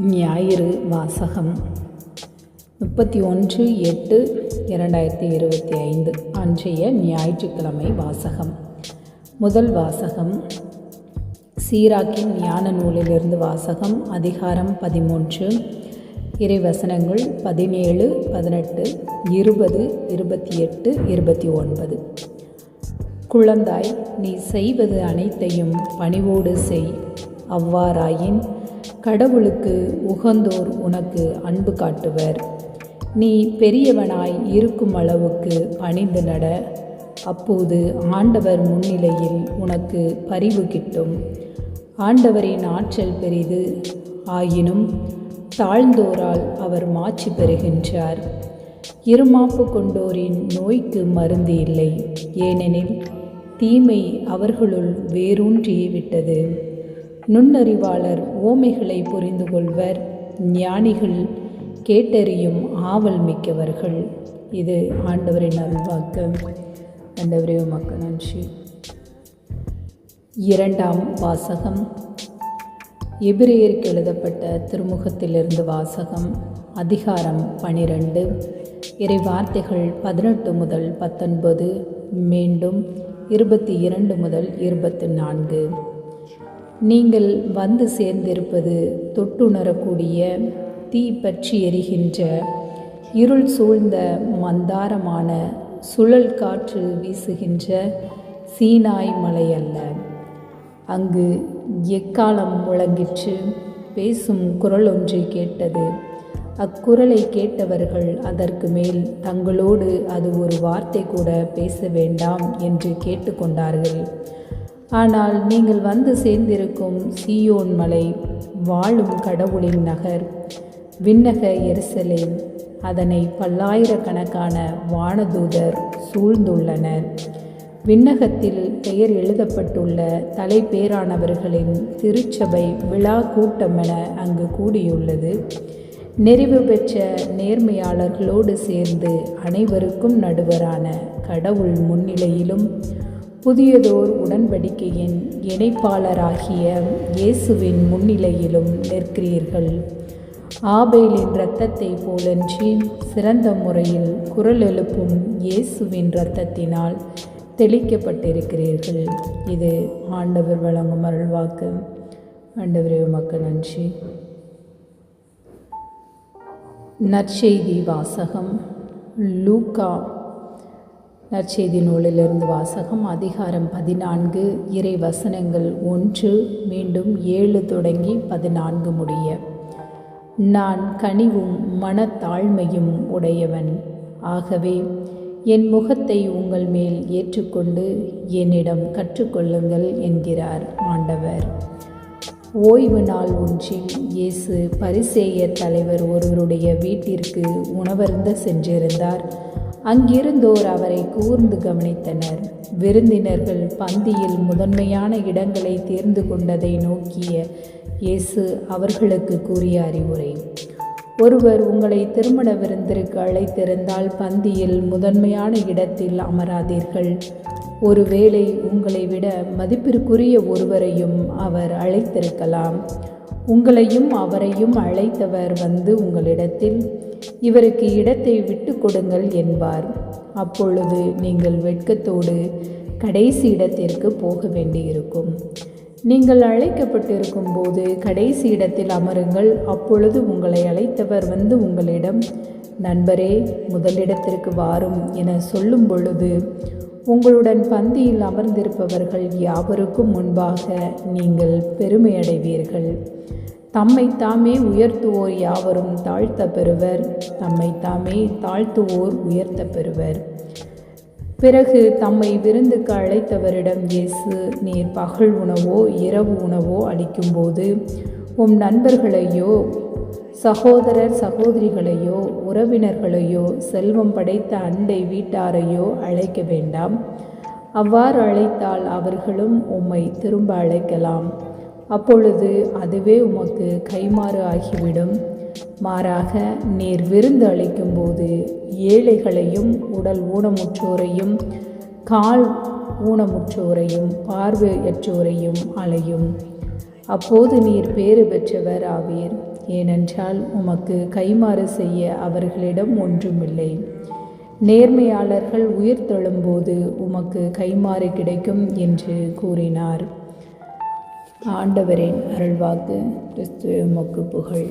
ஞாயிறு வாசகம். முப்பத்தி ஒன்று எட்டு இரண்டாயிரத்தி இருபத்தி ஐந்து அன்றைய ஞாயிற்றுக்கிழமை வாசகம். முதல் வாசகம். சீராக்கின் ஞான நூலிலிருந்து வாசகம் அதிகாரம் பதிமூன்று. இறைவசனங்கள் பதினேழு பதினெட்டு இருபது இருபத்தி எட்டு இருபத்தி ஒன்பது. குழந்தாய் நீ செய்வது அனைத்தையும் பணிவோடு செய். அவ்வாறாயின் கடவுளுக்கு உகந்தோர் உனக்கு அன்பு காட்டுவர். நீ பெரியவனாய் இருக்கும் அளவுக்கு பணிந்து நட. அப்போது ஆண்டவர் முன்னிலையில் உனக்கு பரிவு கிட்டும். ஆண்டவரின் ஆற்றல் பெரிது. ஆயினும் தாழ்ந்தோரால் அவர் மாட்சி பெறுகின்றார். இருமாப்பு கொண்டோரின் நோய்க்கு மருந்து இல்லை. ஏனெனில் தீமை அவர்களுள் வேரூன்றியே விட்டது நுண்ணறிவாளர் ஓமைகளை புரிந்து கொள்வர். ஞானிகள் கேட்டறியும் ஆவல் மிக்கவர்கள். இது ஆண்டவரின் அருள்வாக்கு. ஆண்டவரே உமக்கு நன்றி. இரண்டாம் வாசகம். எபிரேயருக்கு எழுதப்பட்ட திருமுகத்திலிருந்து வாசகம் அதிகாரம் பனிரெண்டு. இறை வார்த்தைகள் பதினெட்டு முதல் பத்தொன்பது மீண்டும் இருபத்தி இரண்டு முதல் இருபத்தி நான்கு. நீங்கள் வந்து சேர்ந்திருப்பது தொட்டுணரக்கூடிய தீ பற்றி எரிகின்ற இருள் சூழ்ந்த மந்தாரமான சுழல் காற்று வீசுகின்ற சீனாய் மலை அல்ல. அங்கு எக்காலம் முழங்கிற்று? பேசும் குரல் ஒன்று கேட்டது. அக்குரலை கேட்டவர்கள் அதற்கு மேல் தங்களோடு அது ஒரு வார்த்தை கூட பேச வேண்டாம் என்று கேட்டுக்கொண்டார்கள் ஆனால் நீங்கள் வந்து சேர்ந்திருக்கும் சீயோன் மலை வாழும் கடவுளின் நகர் விண்ணக எருசலேம். அதனை பல்லாயிரக்கணக்கான வானதூதர் சூழ்ந்துள்ளனர். விண்ணகத்தில் பெயர் எழுதப்பட்டுள்ள தலைப்பேரானவர்களின் திருச்சபை விழா கூட்டமென அங்கு கூடியுள்ளது. நெறிவு பெற்ற நேர்மையாளர்களோடு சேர்ந்து அனைவருக்கும் நடுவரான கடவுள் முன்னிலையிலும் புதியதோர் உடன்படிக்கையின் இணைப்பாளராகிய இயேசுவின் முன்னிலையிலும் நிற்கிறீர்கள். ஆபேலின் இரத்தத்தை போலன்றி சிறந்த முறையில் குரல் எழுப்பும் இயேசுவின் இரத்தத்தினால் தெளிக்கப்பட்டிருக்கிறீர்கள். இது ஆண்டவர் வழங்கும் அருள்வாக்கு. ஆண்டவரே மக்கள் நன்றி. நற்செய்தி வாசகம் லூக்கா நற்செய்தி நூலிலிருந்து வாசகம் அதிகாரம் பதினான்கு இறை வசனங்கள் ஒன்று மீண்டும் ஏழு தொடங்கி பதினான்கு முடிய. நான் கனிவும் மனத்தாழ்மையும் உடையவன். ஆகவே என் முகத்தை உங்கள் மேல் ஏற்றுக்கொண்டு என்னிடம் கற்றுக்கொள்ளுங்கள் என்கிறார் ஆண்டவர். ஓய்வு நாள் ஒன்றில் இயேசு பரிசேயர் தலைவர் ஒருவருடைய வீட்டிற்கு உணவருந்த சென்றிருந்தார். அங்கிருந்தோர் அவரை கூர்ந்து கவனித்தனர். விருந்தினர்கள் பந்தியில் முதன்மையான இடங்களை தேர்ந்து கொண்டதை நோக்கிய இயேசு அவர்களுக்கு கூறிய அறிவுரை ஒருவர் உங்களை திருமண விருந்திற்கு அழைத்திருந்தால் பந்தியில் முதன்மையான இடத்தில் அமராதீர்கள். ஒருவேளை உங்களை விட மதிப்பிற்குரிய ஒருவரையும் அவர் அழைத்திருக்கலாம். உங்களையும் அவரையும் அழைத்தவர் வந்து உங்களிடத்தில் இவருக்கு இடத்தை விட்டு கொடுங்கள் என்பார். அப்பொழுது நீங்கள் வெட்கத்தோடு கடைசி இடத்திற்கு போக வேண்டியிருக்கும். நீங்கள் அழைக்கப்பட்டிருக்கும் போது கடைசி இடத்தில் அமருங்கள். அப்பொழுது உங்களை அழைத்தவர் வந்து உங்களிடம் நண்பரே முதலிடத்திற்கு வாரும் என சொல்லும் பொழுது உங்களுடன் பந்தியில் அமர்ந்திருப்பவர்கள் யாவருக்கும் முன்பாக நீங்கள் பெருமையடைவீர்கள். தம்மை தாமே உயர்த்துவோர் யாவரும் தாழ்த்த பெறுவர். தம்மை தாமே தாழ்த்துவோர் உயர்த்த பெறுவர். பிறகு தம்மை விருந்துக்கு அழைத்தவரிடம் இயேசு நீர் பகல் உணவோ இரவு உணவோ அளிக்கும்போது உம் நண்பர்களையோ சகோதரர் சகோதரிகளையோ உறவினர்களையோ செல்வம் படைத்த அண்டை வீட்டாரையோ அழைக்க வேண்டாம். அவ்வாறு அழைத்தால் அவர்களும் உம்மை திரும்ப அழைக்கலாம். அப்பொழுது அதுவே உமக்கு கைமாறு ஆகிவிடும். மாறாக நீர் விருந்து அளிக்கும்போது ஏழைகளையும் உடல் ஊனமுற்றோரையும் கால் ஊனமுற்றோரையும் பார்வையற்றோரையும் அலையும் அப்போது நீர் பேறு பெற்றவர் ஆவீர். ஏனென்றால் உமக்கு கைமாறு செய்ய அவர்களிடம் ஒன்றுமில்லை. நேர்மையாளர்கள் உயிர் தொழும்போது உமக்கு கைமாறு கிடைக்கும் என்று கூறினார். ஆண்டவரின் அருள்வாக்கு கிறிஸ்துவ உமக்கு புகழ்.